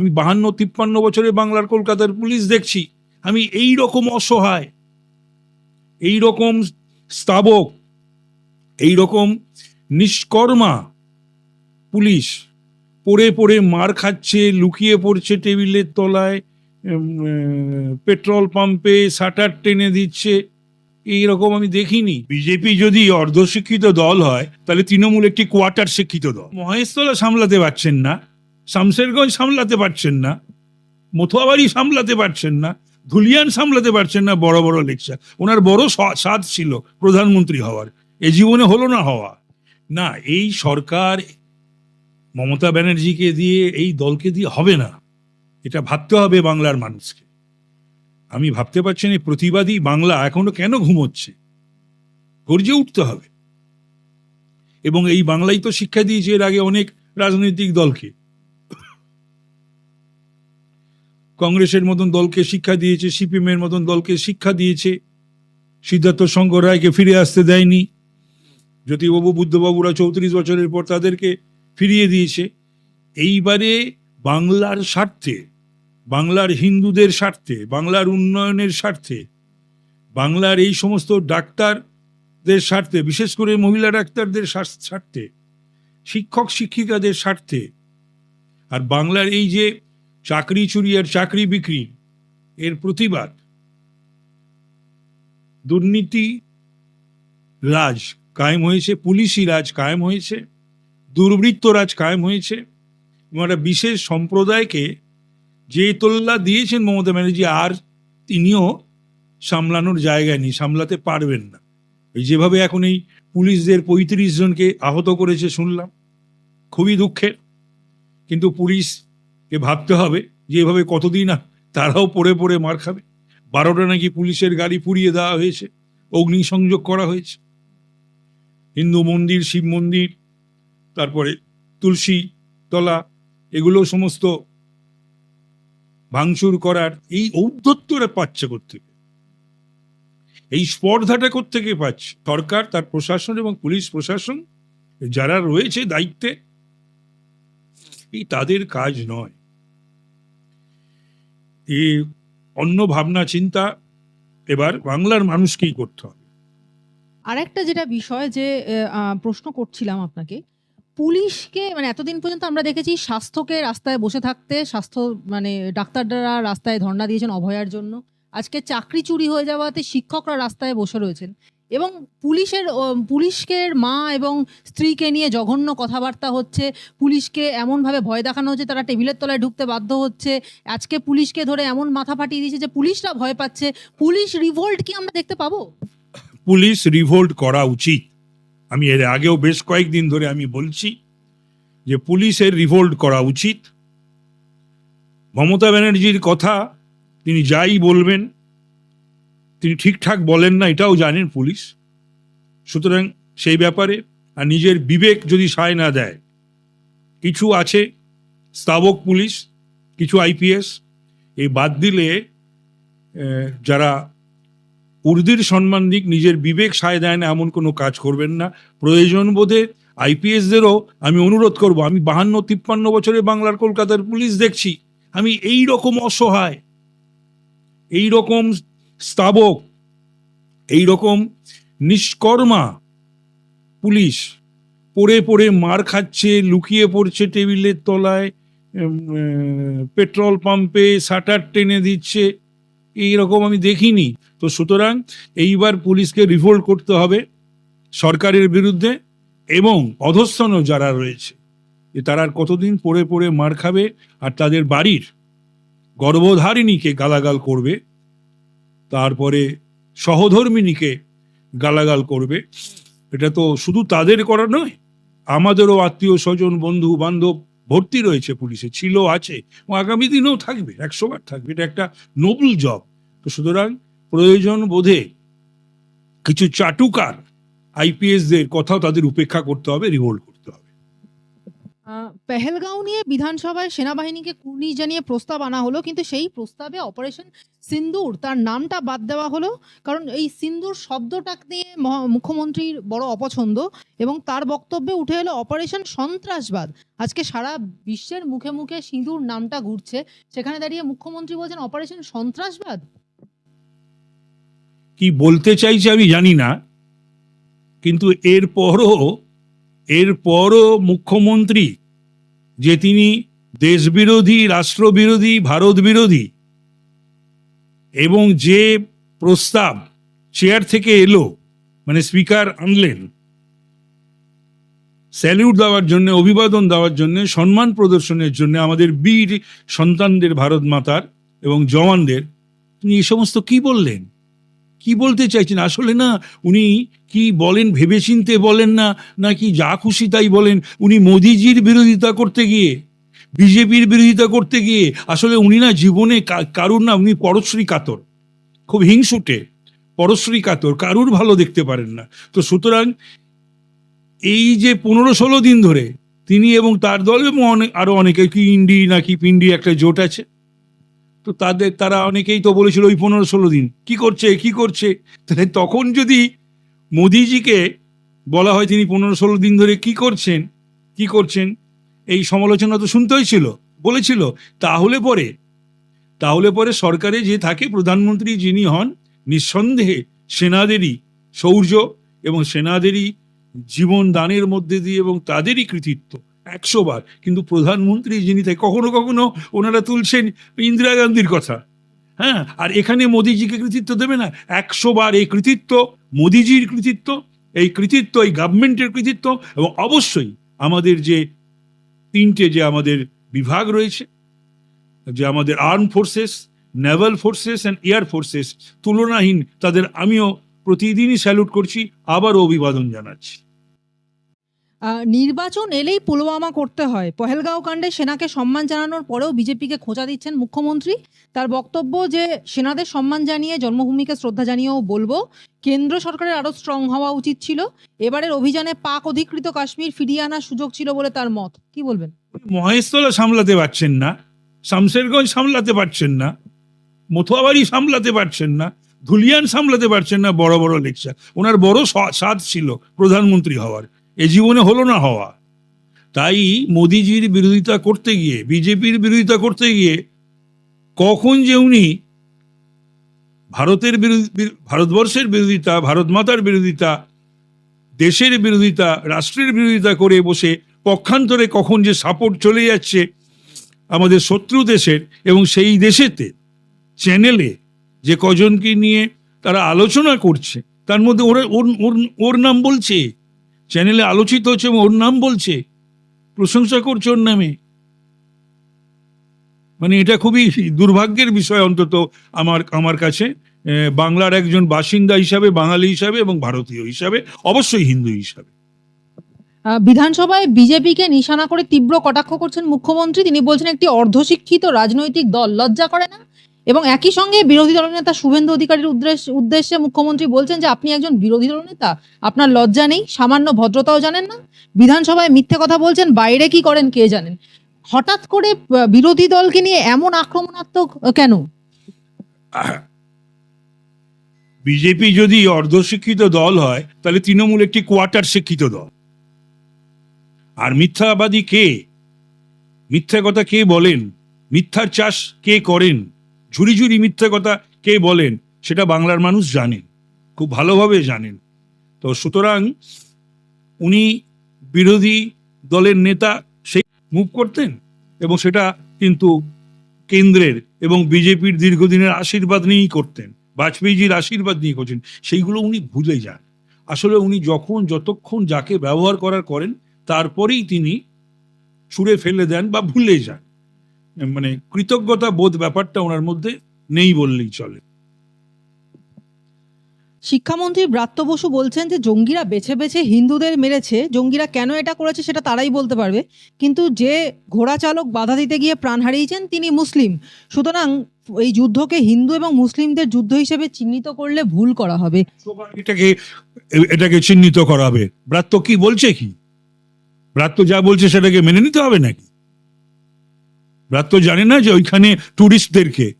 আমি বাহান্ন তিপ্পান্ন বছরে বাংলার কলকাতার পুলিশ দেখছি। আমি এই রকম অসহায় এই রকম স্তাবক এই রকম নিষ্কর্মা পুলিশ পড়ে পড়ে মার খাচ্ছে লুকিয়ে পড়ছে টেবিলের তলায় পেট্রোল পাম্পে শাটার টেনে দিচ্ছে। এইরকম আমি দেখিনি। বিজেপি যদি অর্ধশিক্ষিত দল হয় তাহলে তৃণমূল একটি কোয়ার্টার শিক্ষিত দল। মহেশতলা সামলাতে পারছেন না। শামশেরগঞ্জ সামলাতে পারছেন না, মথুয়াবাড়ি সামলাতে পারছেন না, ধুলিয়ান সামলাতে পারছেন না, বড় বড় লেকচার। ওনার বড় স্বাদ ছিল প্রধানমন্ত্রী হওয়ার। এ জীবনে হলো না হওয়া। না, এই সরকার মমতা ব্যানার্জিকে দিয়ে, এই দলকে দিয়ে হবে না। এটা ভাবতে হবে বাংলার মানুষকে। আমি ভাবতে পারছি না প্রতিবাদী বাংলা এখনও কেন ঘুমোচ্ছে? গর্জে উঠতে হবে। এবং এই বাংলাই তো শিক্ষা দিয়েছে, এর আগে অনেক রাজনৈতিক দলকে। কংগ্রেসের মতন দলকে শিক্ষা দিয়েছে সিপিএম এর মতন দলকে শিক্ষা দিয়েছে। সিদ্ধার্থ শঙ্কর রায়কে ফিরে আসতে দেয়নি। জ্যোতিবাবু, বুদ্ধবাবুরা চৌত্রিশ বছরের পর তাদেরকে ফিরিয়ে দিয়েছে। এইবারে বাংলার স্বার্থে, বাংলার হিন্দুদের স্বার্থে, বাংলার উন্নয়নের স্বার্থে, বাংলার এই সমস্ত ডাক্তারদের স্বার্থে, বিশেষ করে মহিলা ডাক্তারদের স্বার্থে শিক্ষক শিক্ষিকাদের স্বার্থে, আর বাংলার এই যে চাকরি চুরি আর চাকরি বিক্রি এর প্রতিবাদ। দুর্নীতি রাজ কায়েম হয়েছে, পুলিশি রাজ কায়েম হয়েছে, দুর্বৃত্ত রাজ কায়েম হয়েছে। এবং একটা বিশেষ সম্প্রদায়কে যে তোল্লা দিয়েছেন মমতা ব্যানার্জি, আর তিনিও সামলানোর জায়গায় নেই, সামলাতে পারবেন না। যেভাবে এখন এই পুলিশদের পঁয়ত্রিশ জনকে আহত করেছে শুনলাম, খুবই দুঃখের। কিন্তু পুলিশকে ভাবতে হবে যে এভাবে কতদিন আর তারাও পড়ে পড়ে মার খাবে। বারোটা নাকি পুলিশের গাড়ি পুড়িয়ে দেওয়া হয়েছে, অগ্নিসংযোগ করা হয়েছে। হিন্দু মন্দির, শিব মন্দির, তারপরে তুলসী তলা, এগুলো সমস্ত ভাঙচুর করার এই ঔদ্ধত্যরা পাচ্ছে কোথেকে এই স্পর্ধাটা কোথেকে পাচ্ছে? সরকার, তার প্রশাসন এবং পুলিশ প্রশাসন, যারা রয়েছে দায়িত্বে, এই তাদের কাজ নয়। এ অন্য ভাবনা, চিন্তা এবার বাংলার মানুষকেই করতে হবে। আরেকটা যেটা বিষয় যে প্রশ্ন করছিলাম আপনাকে, পুলিশকে মানে এতদিন পর্যন্ত আমরা দেখেছি স্বাস্থ্যকে রাস্তায় বসে থাকতে, স্বাস্থ্য মানে ডাক্তাররা রাস্তায় ধর্ণা দিয়েছেন অভয়ার জন্য। আজকে চাকরি চুরি হয়ে যাওয়াতে শিক্ষকরা রাস্তায় বসে রয়েছেন। এবং পুলিশের ও, পুলিশকে মা এবং স্ত্রীকে নিয়ে জঘন্য কথাবার্তা হচ্ছে। পুলিশকে এমনভাবে ভয় দেখানো হচ্ছে তারা টেবিলের তলায় ঢুকতে বাধ্য হচ্ছে। আজকে পুলিশকে ধরে এমন মাথা ফাটিয়ে দিয়েছে যে পুলিশরা ভয় পাচ্ছে। পুলিশ রিভোল্ট কি আমরা দেখতে পাবো? পুলিশ রিভোল্ট করা উচিত। আমি এর আগেও বেশ কয়েকদিন ধরে আমি বলছি যে পুলিশের রিভোল্ট করা উচিত। মমতা ব্যানার্জির কথা তিনি যাই বলবেন তিনি ঠিকঠাক বলেন না, এটাও জানেন পুলিশ। সুতরাং সেই ব্যাপারে আর নিজের বিবেক যদি সায় না দেয়, কিছু আছে স্তাবক পুলিশ, কিছু আইপিএস, এই বাদ দিলে যারা উর্দির সম্মান দিক, নিজের বিবেক সায় দেয় না, এমন কোনো কাজ করবেন না। প্রয়োজন বোধে আইপিএসদেরও আমি অনুরোধ করব, আমি বাহান্ন, তিপ্পান্ন বছরে বাংলার কলকাতার পুলিশ দেখছি, আমি এই রকম অসহায়, এই রকম স্তাবক। এই রকম নিষ্কর্মা পুলিশ পড়ে পড়ে মার খাচ্ছে, লুকিয়ে পড়ছে টেবিলের তলায় পেট্রোল পাম্পে, শাটার টেনে দিচ্ছে। এইরকম আমি দেখিনি। তো সুতরাং এইবার পুলিশকে রিভোল্ট করতে হবে সরকারের বিরুদ্ধে এবং অধস্তন যারা রয়েছে যে তারা আর কতদিন পড়ে পড়ে মার খাবে আর তাদের বাড়ির গর্ভধারিণীকে গালাগাল করবে তারপরে সহধর্মিনীকে গালাগাল করবে। এটা তো শুধু তাদের করা নয়, আমাদেরও আত্মীয় স্বজন, বন্ধু, বান্ধব ভর্তি রয়েছে পুলিশে, ছিল, আছে, এবং আগামী দিনেও থাকবে একশো বার থাকবে। এটা একটা নোবেল জব তো সুতরাং প্রয়োজন বোধে কিছু চাটুকার আইপিএসদের কথাও তাদের উপেক্ষা করতে হবে রিভোল্ট পেহেলগাঁও নিয়ে বিধানসভায় সেনাবাহিনীকে কুর্নিশ জানিয়ে প্রস্তাব আনা হলো, কিন্তু সেই প্রস্তাবে অপারেশন সিন্দুর তার নামটা বাদ দেওয়া হলো। কারণ এই সিন্দুর শব্দটা নিয়ে মহা- মুখ্যমন্ত্রীর বড় অপছন্দ এবং তার বক্তব্যে উঠে এলো অপারেশন সন্ত্রাসবাদ। আজকে সারা বিশ্বের মুখে মুখে সিঁদুর নামটা ঘুরছে। সেখানে দাঁড়িয়ে মুখ্যমন্ত্রী বলছেন, অপারেশন সন্ত্রাসবাদ কি বলতে চাইছে আমি জানি না, কিন্তু এরপরও এরপরও মুখ্যমন্ত্রী যে তিনি দেশবিরোধী, রাষ্ট্রবিরোধী ভারত বিরোধী এবং যে প্রস্তাব চেয়ার থেকে এলো মানে স্পিকার আনলেন স্যালিউট দেওয়ার জন্য, অভিবাদন দেওয়ার জন্য, সম্মান প্রদর্শনের জন্য আমাদের বীর সন্তানদের, ভারত মাতার এবং জওয়ানদের, তিনি এই সমস্ত কি বললেন? কি বলতে চাইছেন? আসলে না, উনি কি বলেন ভেবেচিন্তে বলেন না, নাকি যা খুশি তাই বলেন? উনি মোদিজির বিরোধিতা করতে গিয়ে, বিজেপির বিরোধিতা করতে গিয়ে, আসলে উনি না জীবনে কারুর না, উনি পরশ্রী কাতর। খুব হিংসুটে পরশ্রী কাতর, কারুর ভালো দেখতে পারেন না। তো সুতরাং এই যে পনেরো ষোলো দিন ধরে তিনি এবং তার দল এবং অনেক আরও অনেকে, কি ইন্ডি নাকি পিন্ডি একটা জোট আছে তো তাদের, তারা অনেকেই তো বলেছিল ওই পনেরো ষোলো দিন। কি করছে? কি করছে? তাহলে তখন যদি মোদিজিকে বলা হয় তিনি পনেরো ষোলো দিন ধরে কি করছেন কি করছেন, এই সমালোচনা তো শুনতে হয়েছিল বলেছিল। তাহলে পরে তাহলে পরে সরকারে যে থাকে প্রধানমন্ত্রী যিনি হন, নিঃসন্দেহে সেনাদেরই শৌর্য এবং সেনাদেরই জীবন দানের মধ্যে দিয়ে এবং তাদেরই কৃতিত্ব। একশো বার। কিন্তু প্রধানমন্ত্রী যিনি থাকে কখনো কখনো ওনারা তুলছেন ইন্দিরা গান্ধীর কথা। হ্যাঁ আর এখানে মোদিজিকে কৃতিত্ব দেবে না। একশো বার এই কৃতিত্ব, মোদিজির কৃতিত্ব, এই কৃতিত্ব, এই গভর্নমেন্টের কৃতিত্ব এবং অবশ্যই আমাদের যে তিনটে যে আমাদের বিভাগ রয়েছে, যে আমাদের arm forces naval forces and air forces তুলনাহীন তাদের আমিও প্রতিদিনই স্যালুট করছি, আবারও অভিবাদন জানাচ্ছি। নির্বাচন এলেই পুলওয়ামা করতে হয়। পহেলগাঁও কাণ্ডে সেনাকে সম্মান জানানোর পরেও বিজেপিকে খোঁচা দিচ্ছেন মুখ্যমন্ত্রী। তার বক্তব্য যে, সেনাদের সম্মান জানিয়ে জন্মভূমিকে শ্রদ্ধা জানিয়েও বলব, কেন্দ্র সরকারের আরও স্ট্রং হওয়া উচিত ছিল। এবারের অভিযানে পাক অধিকৃত কাশ্মীর ফিরিয়ে আনার সুযোগ ছিল বলে তার মত। কি বলবেন? মহেশতলা সামলাতে পারছেন না, শামশেরগঞ্জ সামলাতে পারছেন না, মথুয়াবাড়ি সামলাতে পারছেন না, ধুলিয়ান সামলাতে পারছেন না বড় বড় লেকচার। ওনার বড় স্বাদ ছিল প্রধানমন্ত্রী হওয়ার। এ জীবনে হলো না হওয়া। তাই মোদিজির বিরোধিতা করতে গিয়ে, বিজেপির বিরোধিতা করতে গিয়ে, কখন যে উনি ভারতের বিরোধী, ভারতবর্ষের বিরোধিতা, ভারত মাতার বিরোধিতা, দেশের বিরোধিতা, রাষ্ট্রের বিরোধিতা করে বসে পক্ষান্তরে কখন যে সাপোর্ট চলে যাচ্ছে আমাদের শত্রু দেশের এবং সেই দেশেতে, চ্যানেলে যে কজনকে নিয়ে তারা আলোচনা করছে, তার মধ্যে ওরা, ওর ওর নাম বলছে? চ্যানেলে আলোচিত হচ্ছে ওর নাম বলছে। প্রশংসা করছে ওর নামে। মানে এটা খুবই দুর্ভাগ্যের বিষয় অন্তত আমার আমার কাছে। বাংলার একজন বাসিন্দা হিসাবে, বাঙালি হিসাবে এবং ভারতীয় হিসাবে, অবশ্যই হিন্দু হিসাবে। বিধানসভায় বিজেপিকে নিশানা করে তীব্র কটাক্ষ করছেন মুখ্যমন্ত্রী। তিনি বলছেন, একটি অর্ধশিক্ষিত রাজনৈতিক দল লজ্জা করে না। এবং একই সঙ্গে বিরোধী দলনেতা শুভেন্দু অধিকারীর উদ্দেশ্যে উদ্দেশ্যে মুখ্যমন্ত্রী বলছেন যে, আপনি একজন বিরোধী দলনেতা আপনার লজ্জা নেই, সামান্য ভদ্রতাও জানেন না, বিধানসভায় মিথ্যে কথা বলছেন, বাইরে কি করেন, কে জানেন? হঠাৎ করে বিরোধী দলকে নিয়ে এমন আক্রমণাত্মক কেন? বিজেপি যদি অর্ধশিক্ষিত দল হয়, তাহলে তৃণমূল একটি কোয়ার্টার শিক্ষিত দল। আর মিথ্যাবাদী কে? মিথ্যা কথা কে বলেন? মিথ্যার চাষ কে করেন? ঝুড়ি ঝুড়ি মিথ্যা কথা কে বলেন, সেটা বাংলার মানুষ জানেন, খুব ভালোভাবে জানেন। তো সুতরাং উনি বিরোধী দলের নেতা, সেই মুভ করতেন এবং সেটা কিন্তু কেন্দ্রের এবং বিজেপির দীর্ঘদিনের আশীর্বাদ নিয়েই করতেন, বাজপেয়ীজির আশীর্বাদ নিয়ে করছেন, সেইগুলো উনি ভুলে যান। আসলে উনি যখন যতক্ষণ যাকে ব্যবহার করার করেন, তারপরেই তিনি ছুঁড়ে ফেলে দেন বা ভুলে যান। মানে কৃতজ্ঞতা বোধ ব্যাপারটা ওনার মধ্যে নেই বললেই চলে। শিক্ষামন্ত্রী ব্রাত্য বসু বলছেন যে জঙ্গিরা বেছে বেছে হিন্দুদের মেরেছে জঙ্গিরা কেন এটা করেছে সেটা তারাই বলতে পারবে। কিন্তু যে ঘোড়া চালক বাধা দিতে গিয়ে প্রাণ হারিয়েছেন তিনি মুসলিম। সুতরাং এই যুদ্ধকে হিন্দু এবং মুসলিমদের যুদ্ধ হিসেবে চিহ্নিত করলে ভুল করা হবে। এটাকে এটাকে চিহ্নিত করা হবে। ব্রাত্য কি বলছে কি? ব্রাত্য যা বলছে সেটাকে মেনে নিতে হবে নাকি? ব্রাত্য জানে না যে ওইখানে টুরিস্টদেরকে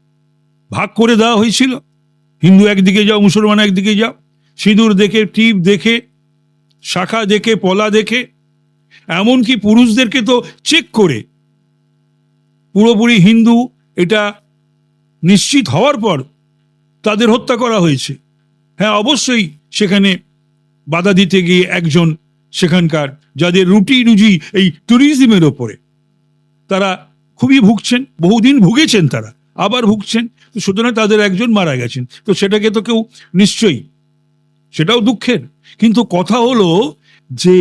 ভাগ করে দেওয়া হয়েছিল। হিন্দু একদিকে যাও, মুসলমান একদিকে যাও। সিঁদুর দেখে, টিপ দেখে, শাখা দেখে, পলা দেখে, এমনকি পুরুষদেরকে তো চেক করে। পুরোপুরি হিন্দু, এটা নিশ্চিত হওয়ার পর তাদের হত্যা করা হয়েছে। হ্যাঁ অবশ্যই সেখানে বাধা দিতে গিয়ে একজন সেখানকার, যাদের রুটি রুজি এই ট্যুরিজমের ওপরে, তারা খুবই ভুগছেন, বহুদিন ভুগেছেন তারা, আবার ভুগছেন তো সুতরাং তাদের একজন মারা গেছেন। তো সেটাকে তো কেউ নিশ্চয়ই, সেটাও দুঃখের। কিন্তু কথা হলো যে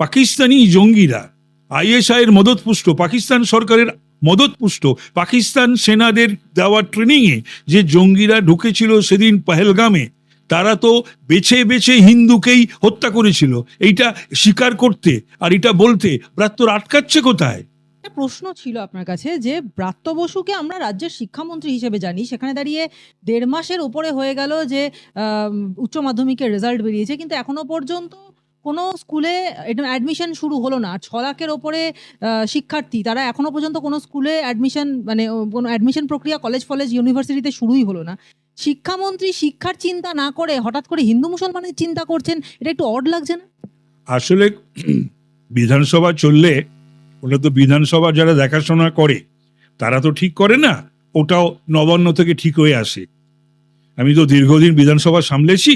পাকিস্তানি জঙ্গিরা আইএসআই এর মদতপুষ্ট, পাকিস্তান সরকারের মদতপুষ্ট, পাকিস্তান সেনাদের দেওয়া ট্রেনিংয়ে যে জঙ্গিরা ঢুকেছিল সেদিন পহেলগামে, তারা তো বেছে বেছে হিন্দুকেই হত্যা করেছিল। এইটা স্বীকার করতে আর এটা বলতে ব্রাত্তর আটকাচ্ছে কোথায়? একটা প্রশ্ন ছিল আপনার কাছে যে, ব্রাত্য বসুকে আমরা রাজ্যের শিক্ষামন্ত্রী হিসেবে জানি। সেখানে দাঁড়িয়ে দেড় মাসের উপরে হয়ে গেল যে উচ্চ মাধ্যমিকের রেজাল্ট বেরিয়েছে। কিন্তু এখনও পর্যন্ত কোনো স্কুলে অ্যাডমিশন শুরু হলো না। ছ লাখের ওপরে শিক্ষার্থী, তারা এখনও পর্যন্ত কোনো স্কুলে অ্যাডমিশন মানে কোনো অ্যাডমিশন প্রক্রিয়া কলেজ ফলেজ ইউনিভার্সিটিতে শুরুই হলো না। শিক্ষামন্ত্রী শিক্ষার চিন্তা না করে হঠাৎ করে হিন্দু মুসলমানের চিন্তা করছেন, এটা একটু অড লাগছে না? আসলে বিধানসভা চললে ওটা তো বিধানসভা যারা দেখাশোনা করে, তারা তো ঠিক করে না, ওটাও নবান্ন থেকে ঠিক হয়ে আসে। আমি তো দীর্ঘদিন বিধানসভা সামলেছি,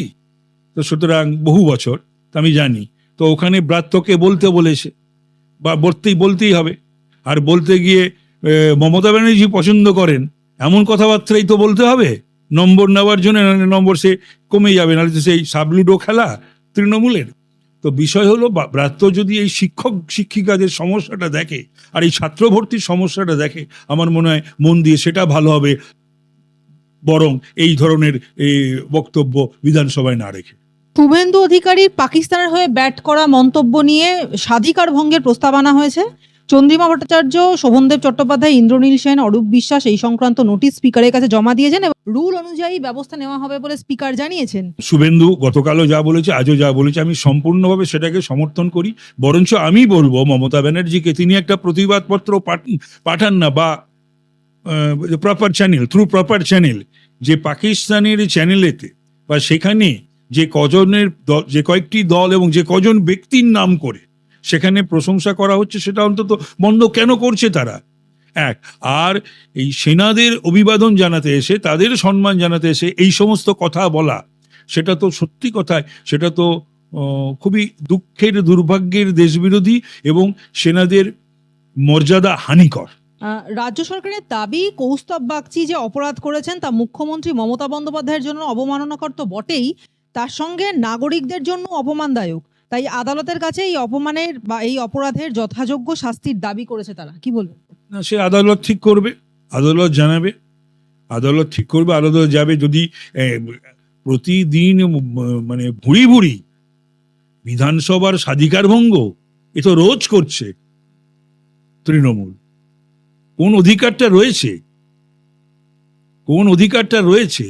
তো সুতরাং বহু বছর, তা আমি জানি। তো ওখানে ব্রাত্যকে বলতে বলেছে, বা বলতেই বলতেই হবে। আর বলতে গিয়ে মমতা ব্যানার্জি পছন্দ করেন, এমন কথাবার্তাই তো বলতে হবে। নম্বর নেওয়ার জন্য নম্বর সে কমে যাবে, নাহলে তো সেই সাবলুডো খেলা তৃণমূলের। তো বিষয় হলো ব্রাত্য যদি এই শিক্ষক শিক্ষিকাদের সমস্যাটা দেখে, আর এই ছাত্র ভর্তির সমস্যাটা দেখে, আমার মনে হয় মন দিয়ে সেটা ভালো হবে বরং এই ধরনের বক্তব্য বিধানসভায় না রেখে। শুভেন্দু অধিকারীর পাকিস্তানের হয়ে ব্যাট করা মন্তব্য নিয়ে স্বাধিকার ভঙ্গের প্রস্তাব আনা হয়েছে? চন্দ্রিমা ভট্টাচার্য, শোভনদেব চট্টোপাধ্যায়, ইন্দ্রনীল সেন, অরূপ বিশ্বাস এই সংক্রান্ত নোটিশ স্পিকারের কাছে জমা দিয়েছেন এবং রুল অনুযায়ী ব্যবস্থা নেওয়া হবে বলে স্পিকার জানিয়েছেন। শুভেন্দু গতকালও যা বলেছে, আজও যা বলেছে, আমি সম্পূর্ণভাবে সেটাকে সমর্থন করি। বরঞ্চ আমি বলব, মমতা ব্যানার্জিকে তিনি একটা প্রতিবাদপত্র পাঠ- পাঠান না বা proper channel through proper channel যে পাকিস্তানের চ্যানেলেতে বা সেখানে যে কজনের যে কয়েকটি দল এবং যে কজন ব্যক্তির নাম করে সেখানে প্রশংসা করা হচ্ছে, সেটা অন্তত বন্ধ কেন করছে তারা? এক, আর এই সেনাদের অভিবাদন জানাতে এসে, তাদের সম্মান জানাতে এসে এই সমস্ত কথা বলা, সেটা তো সত্যি কথায়, সেটা তো খুবই দুঃখের, দুর্ভাগ্যের দেশবিরোধী এবং সেনাদের মর্যাদা হানিকর। রাজ্য সরকারের দাবি, কৌস্তব বাগচি যে অপরাধ করেছেন, তা মুখ্যমন্ত্রী মমতা বন্দ্যোপাধ্যায়ের জন্য অবমাননাকর তো বটেই, তার সঙ্গে নাগরিকদের জন্য অপমানদায়ক। তাই আদালতের কাছে এই অপমানের বা এই অপরাধের যথাযোগ্য শাস্তির দাবি করেছে তারা। কি বলবেন? না, সে আদালত ঠিক করবে, আদালত জানাবে। আদালত ঠিক করবে, আদালত যাবে যদি প্রতিদিন মানে ভুড়ি ভুড়ি, বিধানসভার স্বাধিকার ভঙ্গ, এ তো রোজ করছে তৃণমূল। কোন অধিকারটা রয়েছে? কোন অধিকারটা রয়েছে?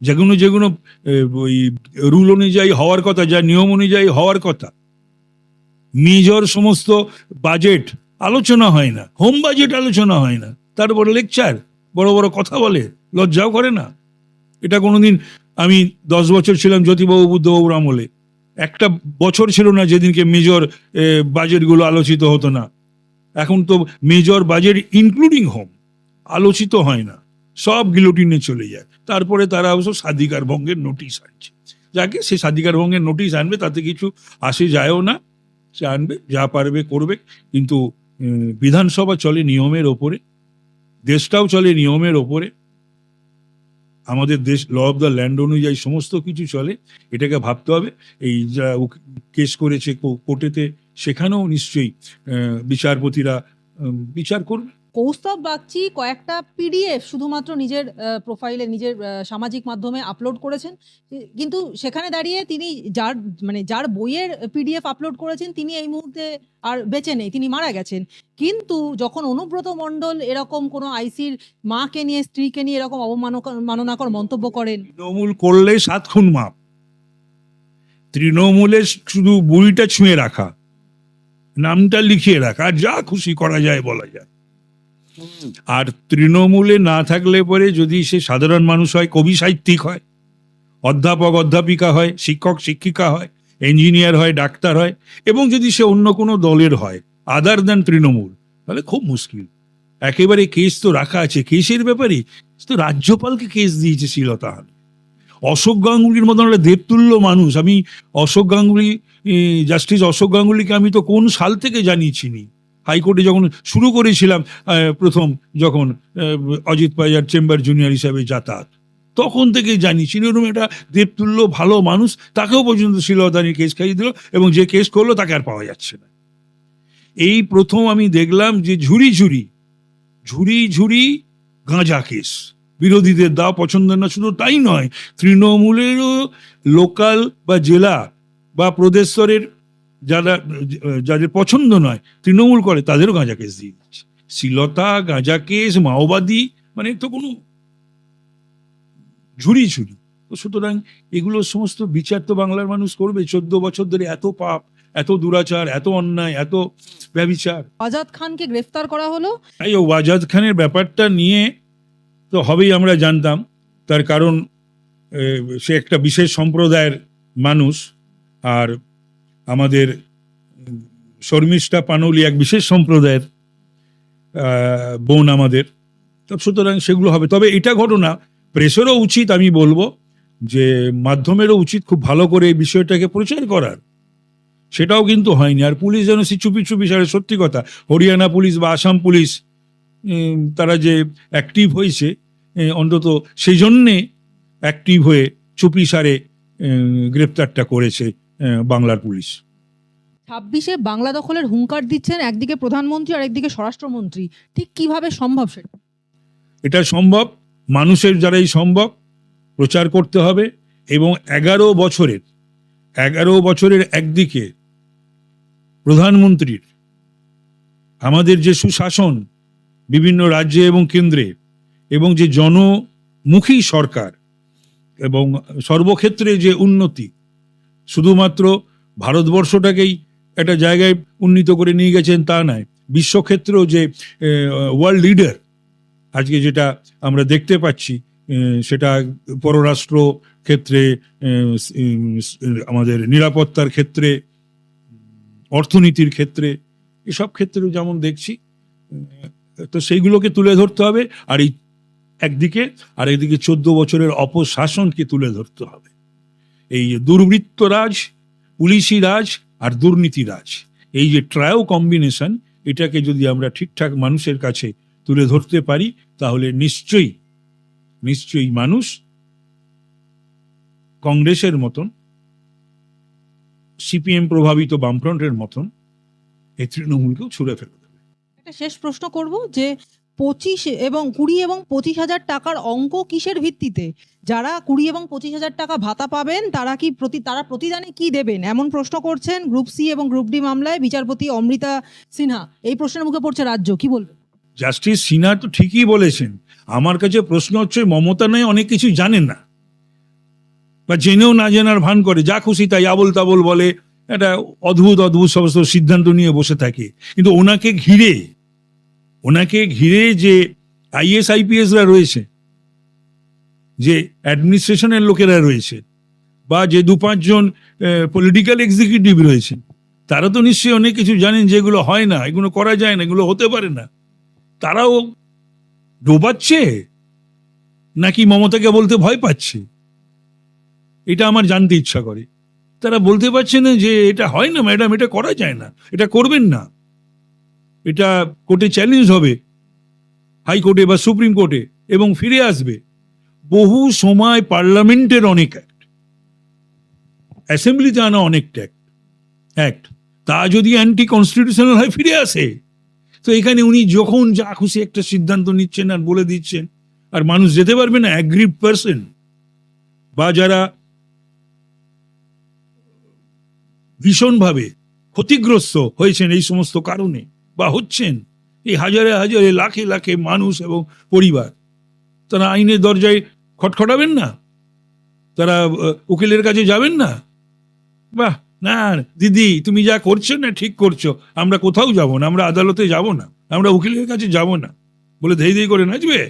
যেগুলো যেগুলো ওই রুল অনুযায়ী হওয়ার কথা, যা নিয়ম অনুযায়ী হওয়ার কথা, মেজর সমস্ত বাজেট আলোচনা হয় না, হোম বাজেট আলোচনা হয় না তারপরে লেকচার, বড় বড় কথা বলে, লজ্জাও করে না। এটা কোনোদিন আমি দশ বছর ছিলাম জ্যোতিবাবু, বুদ্ধবাবুর আমলে। একটা বছর ছিল না যেদিনকে মেজর বাজেটগুলো আলোচিত হতো না। এখন তো মেজর, বাজেট ইনক্লুডিং হোম আলোচিত হয় না। সব গিলোটিনে চলে যায়। তারপরে তারা অবশ্য স্বাধিকার ভঙ্গের নোটিশ আনছে। যাকে সে স্বাধিকার ভঙ্গের নোটিশ আনবে, তাতে কিছু আসে যায়ও না। সে আনবে, যা পারবে করবে। কিন্তু বিধানসভা চলে নিয়মের ওপরে, দেশটাও চলে নিয়মের ওপরে। আমাদের দেশ ল অফ দ্য ল্যান্ড অনুযায়ী সমস্ত কিছু চলে, এটাকে ভাবতে হবে। এই যা কেস করেছে কোর্টেতে, সেখানেও নিশ্চয়ই বিচারপতিরা বিচার করবে। কৌস্তব বাগচি কয়েকটা পিডিএফ শুধুমাত্র নিজের প্রোফাইলে নিজের সামাজিক মাধ্যমে আপলোড করেছেন। কিন্তু সেখানে দাঁড়িয়ে তিনি যার মানে যার বইয়ের পিডিএফ আপলোড করেছেন, তিনি এই মুহূর্তে আর বেঁচে নেই, তিনি মারা গেছেন। কিন্তু যখন অনুব্রত মণ্ডল এরকম কোনো আইসির মাকে নিয়ে, স্ত্রীকে নিয়ে এরকম অবমাননাকর মন্তব্য করেন তৃণমূল করলে সাত খুন মাপ। তৃণমূলের শুধু বুড়িটা ছুঁয়ে রাখা, নামটা লিখিয়ে রাখা যা খুশি করা যায় বলা যায়। আর তৃণমূলে না থাকলে পরে যদি সে সাধারণ মানুষ হয়, কবি সাহিত্যিক হয়, অধ্যাপক, অধ্যাপিকা হয়, শিক্ষক, শিক্ষিকা হয় ইঞ্জিনিয়ার হয়, ডাক্তার হয়, এবং যদি সে অন্য কোনো দলের হয় আদার দেন তৃণমূল, তাহলে খুব মুশকিল। একেবারে কেস তো রাখা আছে। কেসের ব্যাপারে তো রাজ্যপালকে কেস দিয়েছে শ্লীলতাহান অশোক গাঙ্গুলির মতন একটা দেবতুল্য মানুষ। আমি অশোক গাঙ্গুলি জাস্টিস অশোক গাঙ্গুলিকে আমি তো কোন সাল থেকে জানিয়েছিনি হাইকোর্টে যখন শুরু করেছিলাম প্রথম যখন অজিত পাইজার চেম্বার জুনিয়র হিসাবে যাতায়াত, তখন থেকে জানি এরকম একটা দেবতুল্য ভালো মানুষ, তাকেও পর্যন্ত শ্লীলতানি কেস খাইয়ে দিল এবং যে কেস করল তাকে আর পাওয়া যাচ্ছে না। এই প্রথম আমি দেখলাম যে ঝুড়ি ঝুড়ি ঝুড়ি ঝুড়ি গাঁজা কেস। বিরোধীদের দা পছন্দ না, শুধু তাই নয়, তৃণমূলেরও লোকাল বা জেলা বা প্রদেশ স্তরের যারা যাদের পছন্দ নয় তৃণমূল করে তাদেরও গাঁজা কেস দিয়ে দিচ্ছে। শ্লীলতা গাঁজা কেস মাওবাদী মানে তো কোনো ঝুড়ি ঝুড়ি। তো সুতরাং এগুলো সমস্ত বিচার তো বাংলার মানুষ করবে। চোদ্দ বছর ধরে এত পাপ এত দুরাচার এত অন্যায় এত ব্যবিচার। আজাদ খানকে গ্রেফতার করা হলো। তাই ও ওয়াজাদ খানের ব্যাপারটা নিয়ে তো হবেই আমরা জানতাম। তার কারণ সে একটা বিশেষ সম্প্রদায়ের মানুষ। আর আমাদের শর্মিষ্ঠা পানৌলি এক বিশেষ সম্প্রদায়ের বোন আমাদের। তো সুতরাং সেগুলো হবে। তবে এটা ঘটনা প্রেসেরও উচিত, আমি বলব, যে মাধ্যমেরও উচিত খুব ভালো করে এই বিষয়টাকে প্রচার করার। সেটাও কিন্তু হয়নি। আর পুলিশ যেন সে চুপি চুপি সারে, সত্যি কথা, হরিয়ানা পুলিশ বা আসাম পুলিশ তারা যে অ্যাক্টিভ হয়েছে অন্তত সেই জন্যে অ্যাক্টিভ হয়ে চুপি সারে গ্রেপ্তারটা করেছে। বাংলার পুলিশ। ছাব্বিশে বাংলা দখলের হুঙ্কার দিচ্ছেন একদিকে প্রধানমন্ত্রী আর একদিকে স্বরাষ্ট্রমন্ত্রী। ঠিক কীভাবে সম্ভব সেটা এটা সম্ভব মানুষের দ্বারাই সম্ভব প্রচার করতে হবে এবং এগারো বছরের এগারো বছরের একদিকে প্রধানমন্ত্রীর আমাদের যে সুশাসন বিভিন্ন রাজ্যে এবং কেন্দ্রে এবং যে জনমুখী সরকার এবং সর্বক্ষেত্রে যে উন্নতি শুধুমাত্র ভারতবর্ষটাকেই একটা জায়গায় উন্নীত করে নিয়ে গেছেন তা নয়। বিশ্বক্ষেত্রেও যে ওয়ার্ল্ড লিডার আজকে যেটা আমরা দেখতে পাচ্ছি সেটা পররাষ্ট্র ক্ষেত্রে আমাদের নিরাপত্তার ক্ষেত্রে, অর্থনীতির ক্ষেত্রে, এসব ক্ষেত্রেও যেমন দেখছি তো সেইগুলোকে তুলে ধরতে হবে। আর এই একদিকে আর একদিকে চোদ্দ বছরের অপশাসনকে তুলে ধরতে হবে। এই দুর্বৃত্ত রাজ, পুলিশি রাজ আর দুর্নীতি রাজ। এই যে ট্রায়ো কম্বিনেশন, এটাকে যদি আমরা ঠিকঠাক মানুষের কাছে তুলে ধরতে পারি, তাহলে নিশ্চয়ই নিশ্চয়ই মানুষ কংগ্রেসের মতন, সিপিএম প্রভাবিত বামফ্রন্টের মতন, এই তৃণমূলকেও ছুড়ে ফেলে দেবে শেষ প্রশ্ন করব যে পঁচিশ এবং কুড়ি এবং পঁচিশ হাজার টাকার অঙ্ক কিসের ভিত্তিতে? যারা কুড়ি এবং পঁচিশ হাজার টাকা ভাতা পাবেন, তারা কি প্রতি তারা প্রতিদানে কি দেবেন? এমন প্রশ্ন করছেন গ্রুপ সি এবং গ্রুপ ডি মামলায় বিচারপতি অমৃতা সিনহা। এই প্রশ্নের মুখে পড়ছে রাজ্য, কি বলবেন? জাস্টিস সিনহা তো ঠিকই বলেছেন। আমার কাছে প্রশ্ন হচ্ছে, মমতা নয় অনেক কিছু জানেন না। বা জেনেও না জেনার ভান করে, যা খুশি তাই আবল তাবল বলে, একটা অদ্ভুত অদ্ভুত সমস্ত সিদ্ধান্ত নিয়ে বসে থাকে। কিন্তু ওনাকে ঘিরে ওনাকে ঘিরে যে আইএস আইপিএসরা রয়েছে, যে অ্যাডমিনিস্ট্রেশনের লোকেরা রয়েছে, বা যে দু পাঁচজন পলিটিক্যাল এক্সিকিউটিভ রয়েছে, তারা তো নিশ্চয়ই অনেক কিছু জানেন যেগুলো হয় না, এগুলো করা যায় না, এগুলো হতে পারে না। তারাও ডোবাচ্ছে? নাকি মমতাকে বলতে ভয় পাচ্ছে? এটা আমার জানতে ইচ্ছা করে। তারা বলতে পারছে না যে এটা হয় না, ম্যাডাম, এটা করা যায় না, এটা করবেন না। এটা কোর্টে চ্যালেঞ্জ হবে। হাইকোর্টে বা সুপ্রিম কোর্টে এবং ফিরে আসবে। বহু সময় পার্লামেন্টের অনেক অ্যাক্ট অ্যাসেম্বলিতে আনা অনেক অ্যাক্ট তা যদি অ্যান্টি কনস্টিটিউশনাল হয়, ফিরে আসে। তো এখানে উনি যখন যা খুশি একটা সিদ্ধান্ত নিচ্ছেন আর বলে দিচ্ছেন, আর মানুষ যেতে পারবে না অ্যাগ্রিড পার্সন বা যারা ভীষণভাবে ক্ষতিগ্রস্ত হয়েছেন এই সমস্ত কারণে। বা হচ্ছেন এই হাজারে হাজারে, লাখে লাখে মানুষ এবং পরিবার, তারা আইনের দরজায় খটখটাবেন না? তারা উকিলের কাছে যাবেন না? বাহ, না, দিদি, তুমি যা করছ না ঠিক করছ, আমরা কোথাও যাব না, আমরা আদালতে যাব না, আমরা উকিলের কাছে যাব না, বলে ধেই ধেই করে নাচবে?